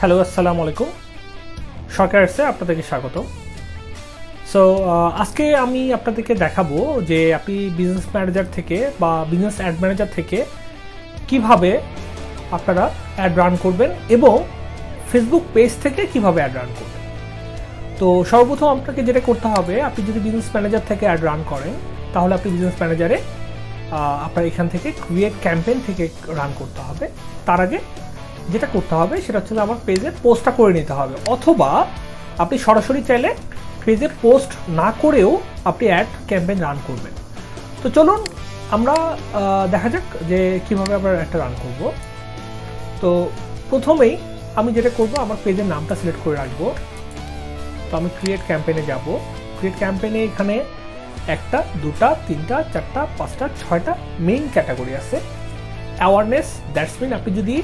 Hello আসসালামু আলাইকুম সরকার এসে আপনাদেরকে স্বাগত সো আজকে আমি আপনাদেরকে দেখাবো যে আপনি বিজনেস ম্যানেজার থেকে বা বিজনেস অ্যাড ম্যানেজার থেকে কীভাবে আপনারা অ্যাড রান করবেন এবং ফেসবুক পেজ থেকে কীভাবে অ্যাড রান করবেন। তো সর্বপ্রথম আপনাকে যেটা করতে হবে, আপনি যদি বিজনেস ম্যানেজার থেকে অ্যাড রান করেন, তাহলে আপনি বিজনেস ম্যানেজারে আপনার এখান থেকে ক্রিয়েট ক্যাম্পেইন থেকে রান করতে হবে। তার আগে যেটা করতে হবে সেটা হচ্ছে আমার পেজে পোস্টটা করে নিতে হবে। অথবা আপনি সরাসরি চাইলে পেজে পোস্ট না করেও আপনি অ্যাড ক্যাম্পেইন রান করবেন। তো চলুন আমরা দেখা যাক যে কীভাবে আমরা একটা রান করব। তো প্রথমেই আমি যেটা করব, আমার পেজের নামটা সিলেক্ট করে রাখব। তো আমি ক্রিয়েট ক্যাম্পেইনে যাব। ক্রিয়েট ক্যাম্পেইনে এখানে একটা, দুটা, তিনটা, চারটা, পাঁচটা, ছয়টা মেইন ক্যাটাগরি আছে। অ্যাওয়ারনেস দ্যাটস মিন আপনি যদি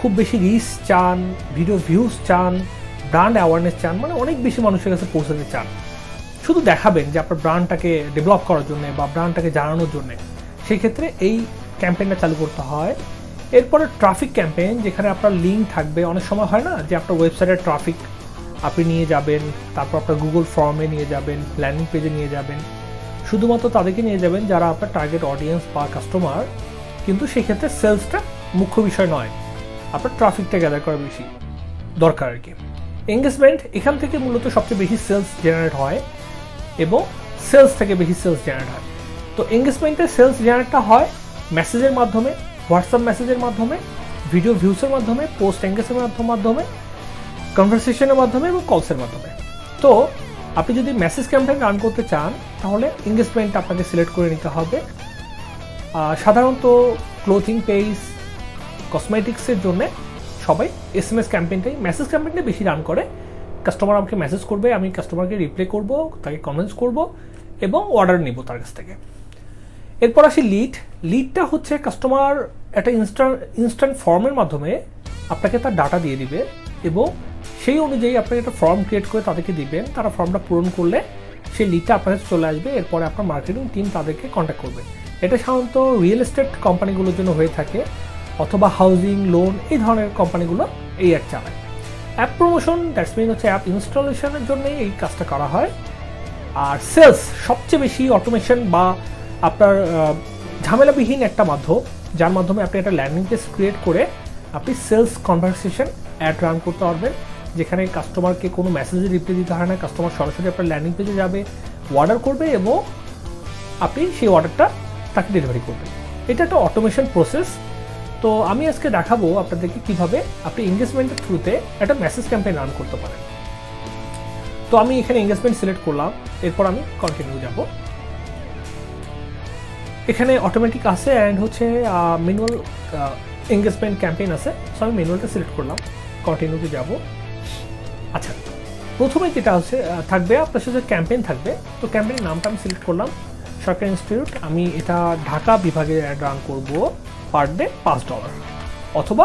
খুব বেশি রিচ চান ভিডিও ভিউজ চান ব্র্যান্ড অ্যাওয়ারনেস চান মানে অনেক বেশি মানুষের কাছে পৌঁছাতে চান। শুধু দেখাবেন যে আপনার ব্র্যান্ডটাকে ডেভেলপ করার জন্য বা ব্র্যান্ডটাকে জানানোর জন্য। সেই ক্ষেত্রে এই ক্যাম্পেইনটা চালু করতে হয়। এরপরে ট্রাফিক ক্যাম্পেইন যেখানে আপনার লিঙ্ক থাকবে। অনেক সময় হয় না যে আপনার ওয়েবসাইটের ট্রাফিক আপনি নিয়ে যাবেন, তারপর আপনার গুগল ফর্মে নিয়ে যাবেন ল্যান্ডিং পেজে নিয়ে যাবেন। শুধুমাত্র তাদেরকে নিয়ে যাবেন যারা আপনার টার্গেট অডিয়েন্স বা কাস্টমার কিন্তু সেই ক্ষেত্রে সেলসটা মুখ্য বিষয় নয়। আপনার ট্রাফিকটা গ্যাদার করা বেশি দরকার আর কি। এঙ্গেজমেন্ট এখান থেকে মূলত সবচেয়ে বেশি সেলস জেনারেট হয় এবং সেলস থেকে বেশি সেলস জেনারেট হয়। তো এঙ্গেজমেন্টে সেলস জেনারেটটা হয় মেসেজের মাধ্যমে হোয়াটসঅ্যাপ মেসেজের মাধ্যমে ভিডিও ভিউসের মাধ্যমে পোস্ট এঙ্গেজের মাধ্যমে কনভারসেশনের মাধ্যমে এবং কলসের মাধ্যমে। তো আপনি যদি মেসেজ ক্যাম্পেইন রান করতে চান, তাহলে এঙ্গেজমেন্ট আপনাকে সিলেক্ট করে নিতে হবে। সাধারণত ক্লোথিং পেজ কসমেটিক্সের জন্য সবাই এস এম এস ক্যাম্পেইনটাই মেসেজ ক্যাম্পেইনটা বেশি রান করে। কাস্টমার আমাকে মেসেজ করবে, আমি কাস্টমারকে রিপ্লাই করব, তাকে কনভিন্স করব এবং অর্ডার নিব তার কাছ থেকে। এরপর আসি লিড লিডটা হচ্ছে কাস্টমার একটা ইনস্ট্যান্ট ইনস্ট্যান্ট ফর্মের মাধ্যমে আপনাকে তার ডাটা দিয়ে দিবে এবং সেই অনুযায়ী আপনাকে একটা ফর্ম ক্রিয়েট করে তাদেরকে দিবেন তারা ফর্মটা পূরণ করলে সেই লিডটা আপনার কাছে চলে আসবে, এরপরে আপনার মার্কেটিং টিম তাদেরকে কন্ট্যাক্ট করবে। এটা সাধারণত রিয়েল এস্টেট কোম্পানিগুলোর জন্য হয়ে থাকে। অথবা হাউজিং, লোন, এই ধরনের কোম্পানিগুলো এই অ্যাপ চালায়। অ্যাপ প্রমোশন দ্যাটস মিন হচ্ছে অ্যাপ ইনস্টলেশনের জন্যই এই কাজটা করা হয়। আর সেলস সবচেয়ে বেশি অটোমেশন বা আপনার ঝামেলাবিহীন একটা মাধ্যম, যার মাধ্যমে আপনি একটা ল্যান্ডিং পেজ ক্রিয়েট করে আপনি সেলস কনভারসেশন অ্যাড রান করতে পারবেন, যেখানে কাস্টমারকে কোনো মেসেজে রিপ্লাই দিতে হয় না কাস্টমার সরাসরি আপনার ল্যান্ডিং পেজে যাবে অর্ডার করবে এবং আপনি সেই অর্ডারটা তাকে ডেলিভারি করবেন। এটা একটা অটোমেশন প্রসেস তো আমি আজকে দেখাবো আপনাদেরকে কীভাবে আপনি এঙ্গেজমেন্টের থ্রুতে একটা মেসেজ ক্যাম্পেইন রান করতে পারেন। তো আমি এখানে এঙ্গেজমেন্ট সিলেক্ট করলাম, এরপর আমি কন্টিনিউ যাব। এখানে অটোমেটিক আছে অ্যান্ড হচ্ছে ম্যানুয়াল এঙ্গেজমেন্ট ক্যাম্পেইন আছে। সো আমি ম্যানুয়ালটা সিলেক্ট করলাম কন্টিনিউতে যাব। আচ্ছা প্রথমে যেটা হচ্ছে থাকবে আপনার সাথে ক্যাম্পেইন থাকবে। তো ক্যাম্পেইনের নামটা আমি সিলেক্ট করলাম। সরকারি ইনস্টিটিউট আমি এটা ঢাকা বিভাগে অ্যাড রান করব। পার ডে পাঁচ ডলার অথবা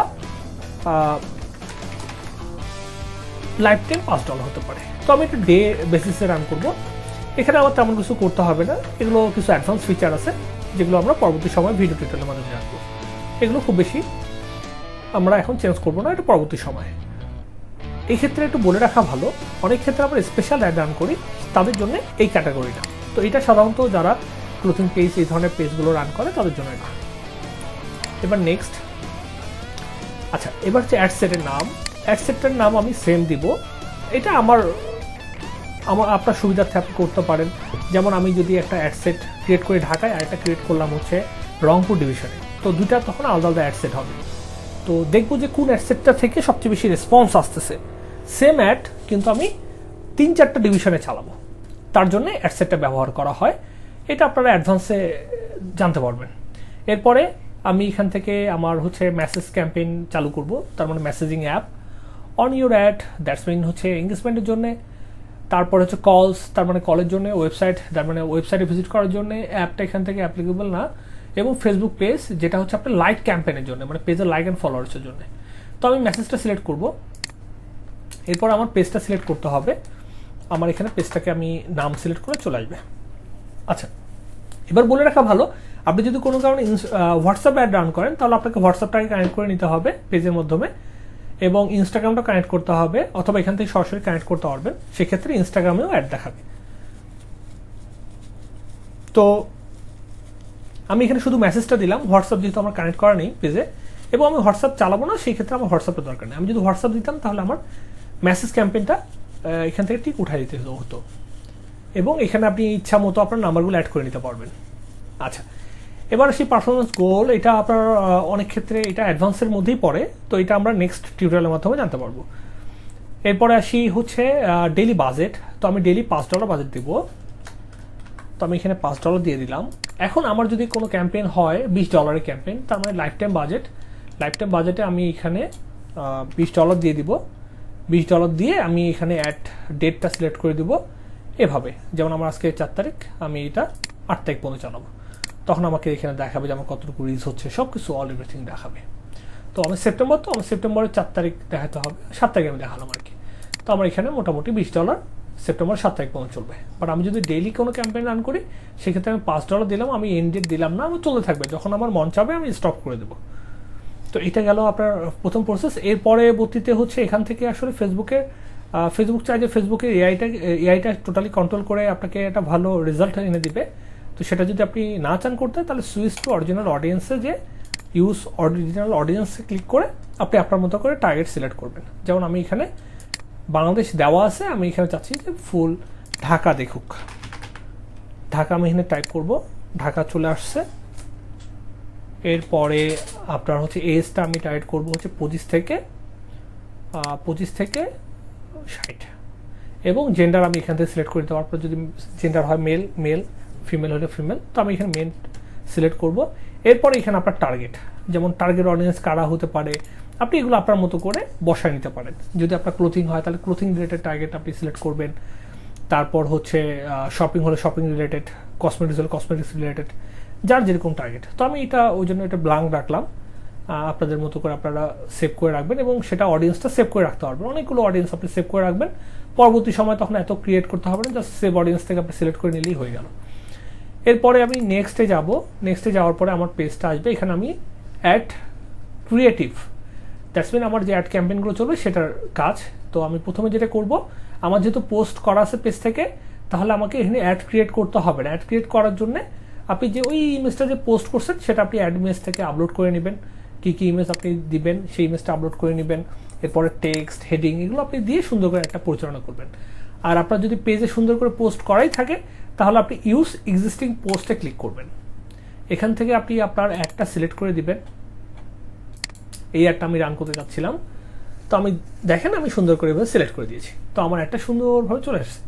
লাইফ টাইম পাঁচ ডলার হতে পারে। তো আমি একটা ডে বেসিসে রান করব। এখানে আমার তেমন কিছু করতে হবে না। এগুলো কিছু অ্যাডভান্স ফিচার আছে, যেগুলো আমরা পরবর্তী সময় ভিডিও টিউটোরিয়ালের মাধ্যমে জানব। এগুলো খুব বেশি আমরা এখন চেঞ্জ করব না, এটা পরবর্তী সময়ে। এই ক্ষেত্রে একটু বলে রাখা ভালো, অনেক ক্ষেত্রে আমরা স্পেশাল অ্যাড রান করি, তাদের জন্য এই ক্যাটাগরিটা তো এটা সাধারণত যারা ক্লোথিং পেজ এই ধরনের পেজগুলো রান করে, তাদের জন্য এটা। এবার নেক্সট আচ্ছা এবার হচ্ছে অ্যাডসেটের নাম। অ্যাড সেটের নাম আমি সেম দিব। এটা আমার আমার, আপনার সুবিধার্থে আপনি করতে পারেন। যেমন আমি যদি একটা অ্যাডসেট ক্রিয়েট করে ঢাকায় আর একটা ক্রিয়েট করলাম হচ্ছে রংপুর ডিভিশনে তো দুইটা তখন আলাদা আলাদা অ্যাডসেট হবে। তো দেখব যে কোন অ্যাডসেটটা থেকে সবচেয়ে বেশি রেসপন্স আসতেছে। সেম অ্যাড কিন্তু আমি তিন চারটা ডিভিশনে চালাবো। তার জন্য অ্যাডসেটটা ব্যবহার করা হয়। এটা আপনারা অ্যাডভান্সে জানতে পারবেন। এরপরে আমি এখান থেকে আমার হচ্ছে মেসেজ ক্যাম্পেইন চালু করব, তার মানে messaging app on your ad that's mean হচ্ছে এঙ্গেজমেন্টের জন্য। তারপর হচ্ছে কলস তার মানে কলের জন্য ওয়েবসাইট তার মানে ওয়েবসাইটে ভিজিট করার জন্য অ্যাপটা এখান থেকে অ্যাপ্লিকেবল না। এবং ফেসবুক পেজ যেটা হচ্ছে আপনার লাইক ক্যাম্পেনের জন্য মানে পেজের লাইক অ্যান্ড ফলোয়ার্সের জন্য। তো আমি মেসেজটা সিলেক্ট করব। এরপর আমার পেজটা সিলেক্ট করতে হবে। আমার এখানে পেজটাকে আমি নাম সিলেক্ট করে চলে আসবে। আচ্ছা এবার বলে রাখা ভালো আপনি যদি কোনো কারণে হোয়াটসঅ্যাপ অ্যাড রান করেন, তাহলে আপনাকে হোয়াটসঅ্যাপটাকে কানেক্ট করে নিতে হবে পেজের মাধ্যমে এবং ইনস্টাগ্রামটা কানেক্ট করতে হবে অথবা এখান থেকে সরাসরি কানেক্ট করতে পারবেন। সেক্ষেত্রে ইনস্টাগ্রামেও অ্যাড দেখাবে। তো আমি এখানে শুধু মেসেজটা দিলাম হোয়াটসঅ্যাপ যেহেতু আমার কানেক্ট করা নেই পেজে এবং আমি হোয়াটসঅ্যাপ চালাবো না, সেই ক্ষেত্রে আমার হোয়াটসঅ্যাপের দরকার নেই। আমি যদি হোয়াটসঅ্যাপ দিতাম, তাহলে আমার মেসেজ ক্যাম্পেইনটা এখান থেকে ঠিক উঠাই দিতে হতো। এবং এখানে আপনি ইচ্ছা মতো আপনার নাম্বারগুলো অ্যাড করে নিতে পারবেন। আচ্ছা এবার আসি পারফরমেন্স গোল এটা আপনার অনেক ক্ষেত্রে এটা অ্যাডভান্সের মধ্যেই পড়ে, তো এটা আমরা নেক্সট টিউটোরিয়ালের মাধ্যমে জানতে পারব। এরপরে আসি হচ্ছে ডেলি বাজেট তো আমি ডেলি পাঁচ ডলার বাজেট দিব। তো আমি এখানে পাঁচ ডলার দিয়ে দিলাম। এখন আমার যদি কোনো ক্যাম্পেইন হয়, বিশ ডলারের ক্যাম্পেইন তার মানে life time budget life time বাজেটে আমি এখানে বিশ ডলার দিয়ে দিব। বিশ ডলার দিয়ে আমি এখানে অ্যাট ডেটটা সিলেক্ট করে দিব। এভাবে। যেমন আমার আজকে চার তারিখ, আমি এটা আট তারিখ পর্যন্ত চালাবো তখন আমাকে এখানে দেখাবে যে আমার কতটুকু রিচ হচ্ছে সব কিছু অল এভরিথিং দেখাবে। তো আমার সেপ্টেম্বর তো আমার সেপ্টেম্বরের চার তারিখ দেখাতে হবে, সাত তারিখ আমি দেখালাম আর কি। তো আমার এখানে মোটামুটি বিশ ডলার সেপ্টেম্বর সাত তারিখ পর্যন্ত চলবে। বাট আমি যদি ডেইলি কোনো ক্যাম্পেইন রান করি, সেক্ষেত্রে আমি পাঁচ ডলার দিলাম, আমি এন্ড দিলাম না আমার চলতে থাকবে। যখন আমার মন চাবে, আমি স্টপ করে দেবো। তো এটা গেল আপনার প্রথম প্রসেস এর পরবর্তীতে হচ্ছে এখান থেকে আসলে ফেসবুকে ফেসবুক চাই যে ফেসবুকে এআইটা এআইটা টোটালি কন্ট্রোল করে আপনাকে একটা ভালো রেজাল্ট এনে দিবে। তো সেটা যদি আপনি না চান করতে, তাহলে সুইচ টু অরিজিনাল অডিয়েন্সে যে ইউজ অরিজিনাল অডিয়েন্সে ক্লিক করে আপনি আপনার মতো করে টার্গেট সিলেক্ট করবেন। যেমন আমি এখানে বাংলাদেশ দেওয়া আছে, আমি এখানে চাচ্ছি যে ফুল ঢাকা দেখুক। ঢাকা আমি এখানে টাইপ করব, ঢাকা চলে আসছে। এরপরে আপনার হচ্ছে এজটা আমি টাইপ করব হচ্ছে পঁচিশ থেকে পঁচিশ থেকে ষাট। এবং জেন্ডার আমি এখান থেকে সিলেক্ট করে দিতে পারব। যদি জেন্ডার হয় মেল মেল ফিমেল হলে ফিমেল তো আমি এখানে মেন সিলেক্ট করব। এরপরে এখানে আপনার টার্গেট যেমন টার্গেট অডিয়েন্স কারা হতে পারে, আপনি এগুলো আপনার মতো করে বসায় নিতে পারেন। যদি আপনার ক্লোথিং হয়, তাহলে ক্লোথিং রিলেটেড টার্গেট আপনি সিলেক্ট করবেন। তারপর হচ্ছে শপিং হলে শপিং রিলেটেড কসমেটিক্স হলে কসমেটিক্স রিলেটেড যার যেরকম টার্গেট তো আমি এটা, ওই জন্য এটা ব্লাঙ্ক রাখলাম। আপনাদের মতো করে আপনারা সেভ করে রাখবেন এবং সেটা অডিয়েন্সটা সেভ করে রাখতে পারবেন। অনেকগুলো অডিয়েন্স আপনি সেভ করে রাখবেন। পরবর্তী সময় তখন এত ক্রিয়েট করতে হবে না জাস্ট সেভ অডিয়েন্স থেকে আপনি সিলেক্ট করে নিলেই হয়ে গেল। এরপরে আমি নেক্সটে যাব। নেক্সটে যাওয়ার পরে আমার পেজটা আসবে। এখানে আমি অ্যাড ক্রিয়েটিভ দ্যাটস মিন আমার যে অ্যাড ক্যাম্পেইনগুলো চলবে সেটার কাজ। তো আমি প্রথমে যেটা করব, আমার যেহেতু পোস্ট করা আছে পেজ থেকে, তাহলে আমাকে এখানে অ্যাড ক্রিয়েট করতে হবে না। অ্যাড ক্রিয়েট করার জন্য আপনি যে ওই ইমেজটা যে পোস্ট করছেন, সেটা আপনি অ্যাড ইমেজ থেকে আপলোড করে নেবেন। কী কী ইমেজ আপনি দিবেন, সেই ইমেজটা আপলোড করে নেবেন। এরপরে টেক্সট হেডিং এগুলো আপনি দিয়ে সুন্দর করে একটা পরিচালনা করবেন। আর আপনার যদি পেজে সুন্দর করে পোস্ট করাই থাকে তাহলে আপনি ইউজ এক্সিস্টিং পোস্টে ক্লিক করবেন। এখান থেকে আপনি আপনার অ্যাডটা সিলেক্ট করে দিবেন। এই অ্যাডটা আমি রান করতে যাচ্ছিলাম। তো আমি, দেখেন আমি সুন্দর করে এভাবে সিলেক্ট করে দিয়েছি। তো আমার একটা সুন্দরভাবে চলে আসছে।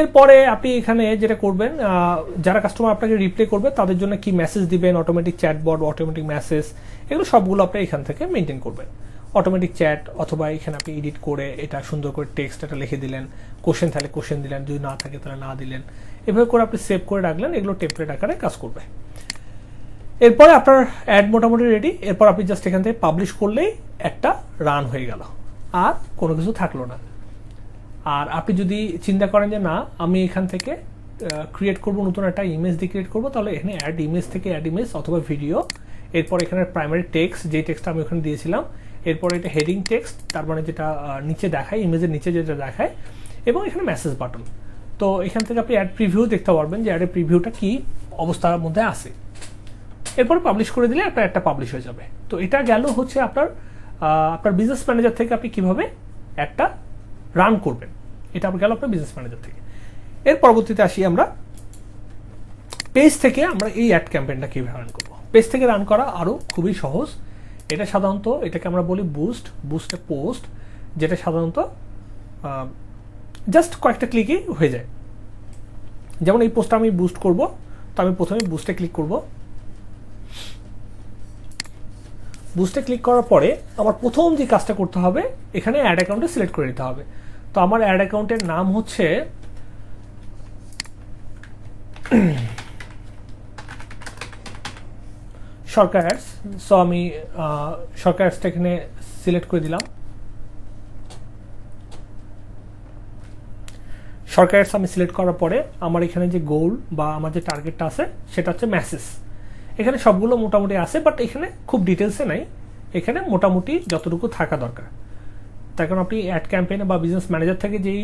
এরপরে আপনি এখানে যেটা করবেন যারা কাস্টমার আপনাকে রিপ্লাই করবে, তাদের জন্য কি মেসেজ দিবেন অটোমেটিক চ্যাটবট অটোমেটিক মেসেজ এগুলো সবগুলো আপনি এখান থেকে মেনটেন করবেন। অটোমেটিক চ্যাট অথবা এখানে আপনি এডিট করে এটা সুন্দর করে টেক্সট একটা লিখে দিলেন। কোশ্চেন থাকলে কোশ্চেন দিলেন, যদি না থাকে তাহলে না দিলেন। এভাবে করে আপনি সেভ করে রাখলেন, এগুলো টেমপ্লেট আকারে কাজ করবে। এরপরে আপনার অ্যাড মোটামুটি রেডি এরপর আপনি জাস্ট এখান থেকে পাবলিশ করলেই একটা রান হয়ে গেল। আর কোনো কিছু থাকল না। আর আপনি যদি চিন্তা করেন যে না, আমি এখান থেকে ক্রিয়েট করব, নতুন একটা ইমেজ দিয়ে ক্রিয়েট করব, তাহলে এখানে অ্যাড ইমেজ থেকে অ্যাড ইমেজ অথবা ভিডিও এরপর এখানে প্রাইমারি টেক্সট যে টেক্সটটা আমি ওখানে দিয়েছিলাম, এরপর এটা হেডিং টেক্সট তার মানে যেটা নিচে দেখায় ইমেজের নিচে যেটা দেখায়, এবং এখানে মেসেজ বাটন তো এখান থেকে আপনি অ্যাড প্রিভিউ দেখতে পারবেন যে অ্যাডের প্রিভিউটা কি অবস্থার মধ্যে আছে। এরপর পাবলিশ করে দিলে আপনার একটা পাবলিশ হয়ে যাবে। তো এটা গেল হচ্ছে আপনার আপনার বিজনেস ম্যানেজার থেকে আপনি কীভাবে একটা রান করবেন। এটা গেল আপনার বিজনেস ম্যানেজার থেকে। এর পরবর্তীতে আসি আমরা পেজ থেকে আমরা এই অ্যাড ক্যাম্পেইনটা কীভাবে রান করব। পেজ থেকে রান করা আরও খুবই সহজ। এটা সাধারণত এটাকে আমরা বলি বুস্ট বুস্টে পোস্ট যেটা সাধারণত জাস্ট কয়েকটা ক্লিকই হয়ে যায়। যেমন এই পোস্টটা আমি বুস্ট করব, তো আমি প্রথমে বুস্টে ক্লিক করব। বুস্টে ক্লিক করার পরে আমার প্রথম যে কাজটা করতে হবে, এখানে অ্যাড অ্যাকাউন্টে সিলেক্ট করে নিতে হবে। তো আমার অ্যাড অ্যাকাউন্টের নাম হচ্ছে সরকার অ্যাডস সো আমি সরকার অ্যাডসটা এখানে সিলেক্ট করে দিলাম। সরকার অ্যাডস আমি সিলেক্ট করার পরে আমার এখানে যে গোল বা আমার যে টার্গেটটা আছে, সেটা হচ্ছে মেসেজ এখানে সবগুলো মোটামুটি আছে বাট এখানে খুব ডিটেলসে নাই। এখানে মোটামুটি যতটুকু থাকা দরকার। তার কারণ আপনি অ্যাড ক্যাম্পেইনে বা বিজনেস ম্যানেজার থেকে যেই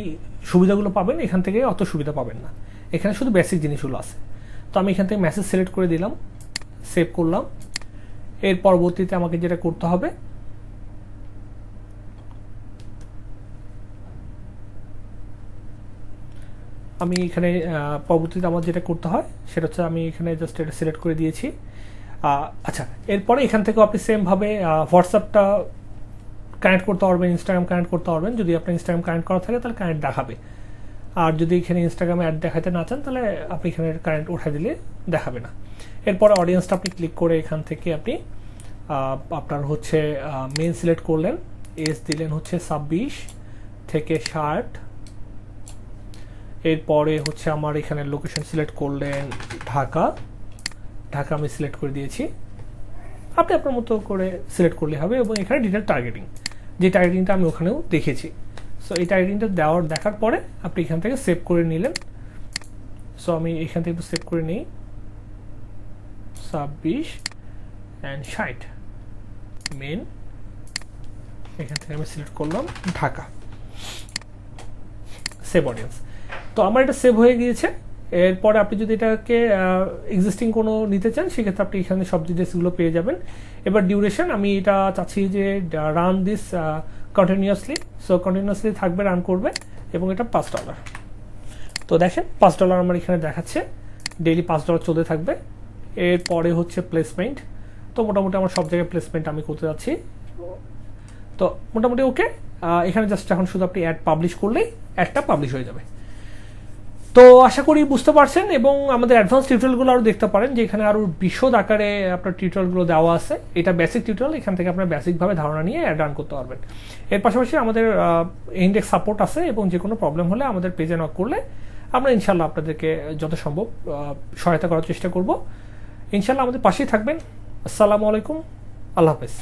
সুবিধাগুলো পাবেন, এখান থেকে অত সুবিধা পাবেন না। এখানে শুধু বেসিক জিনিসগুলো আছে। তো আমি এখান থেকে মেসেজ সিলেক্ট করে দিলাম সেভ করলাম। এর পরবর্তীতে আমাকে যেটা করতে হবে আমি এখানে পরবর্তীতে আমার যেটা করতে হয়, সেটা হচ্ছে আমি এখানে জাস্ট এটা সিলেক্ট করে দিয়েছি। আচ্ছা এরপরে এখান থেকেও আপনি সেমভাবে হোয়াটসঅ্যাপটা কানেক্ট করতে পারবেন ইনস্টাগ্রাম কানেক্ট করতে পারবেন। যদি আপনার ইনস্টাগ্রাম কানেক্ট করা থাকে, তাহলে কানেক্ট দেখাবে। আর যদি এখানে ইনস্টাগ্রামে অ্যাড দেখাতে না চান, তাহলে আপনি এখানে কারেন্ট উঠাই দিলে দেখাবে না। এরপরে অডিয়েন্সটা আপনি ক্লিক করে এখান থেকে আপনি আপনার হচ্ছে মেন সিলেক্ট করলেন। এজ দিলেন হচ্ছে ছাব্বিশ থেকে ষাট। এরপরে হচ্ছে আমার এখানে লোকেশন সিলেক্ট করলেন ঢাকা। ঢাকা আমি সিলেক্ট করে দিয়েছি। আপনি আপনার মতো করে সিলেক্ট করলে হবে এবং এখানে ডিটেল টার্গেটিং যে টার্গেটিংটা আমি ওখানেও দেখেছি। সো এই টার্গেটিংটা দেওয়ার, দেখার পরে আপনি এখান থেকে সেভ করে নিলেন। সো আমি এখান থেকে সেভ করে নিই। ছাব্বিশ অ্যান্ড ষাট। মেন এখান থেকে আমি সিলেক্ট করলাম ঢাকা। সেভ অডিয়েন্স তো আমার এটা সেভ হয়ে গিয়েছে। এরপরে আপনি যদি এটাকে এক্সিস্টিং কোনো নিতে চান, সেক্ষেত্রে আপনি এখানে সব ডিটেলসগুলো পেয়ে যাবেন। এবার ডিউরেশন আমি এটা চাচ্ছি যে run this continuously so continuously থাকবে রান করবে, এবং এটা পাঁচ ডলার তো দেখেন, পাঁচ ডলার আমার এখানে দেখাচ্ছে। ডেইলি পাঁচ ডলার চলতে থাকবে। এরপরে হচ্ছে প্লেসমেন্ট তো মোটামুটি আমার সব জায়গায় প্লেসমেন্ট আমি করতে যাচ্ছি। তো মোটামুটি ওকে এখানে জাস্ট এখন শুধু আপনি অ্যাড পাবলিশ করলেই অ্যাডটা পাবলিশ হয়ে যাবে। তো আশা করি বুঝতে পারছেন এবং আমাদের অ্যাডভান্স টিউটোরিয়ালগুলো আরও দেখতে পারেন যে এখানে আরও বিশদ আকারে আপনার টিউটোরিয়ালগুলো দেওয়া আছে। এটা বেসিক টিউটোরিয়াল এখান থেকে আপনার বেসিকভাবে ধারণা নিয়ে অ্যাড রান করতে পারবেন। এর পাশাপাশি আমাদের ইন্ডেক্স সাপোর্ট আছে এবং যে কোনো প্রবলেম হলে আমাদের পেজে নক করলে আমরা ইনশাল্লাহ আপনাদেরকে যত সম্ভব সহায়তা করার চেষ্টা করব। ইনশাল্লাহ আমাদের পাশেই থাকবেন। আসসালামু আলাইকুম। আল্লাহ হাফেজ।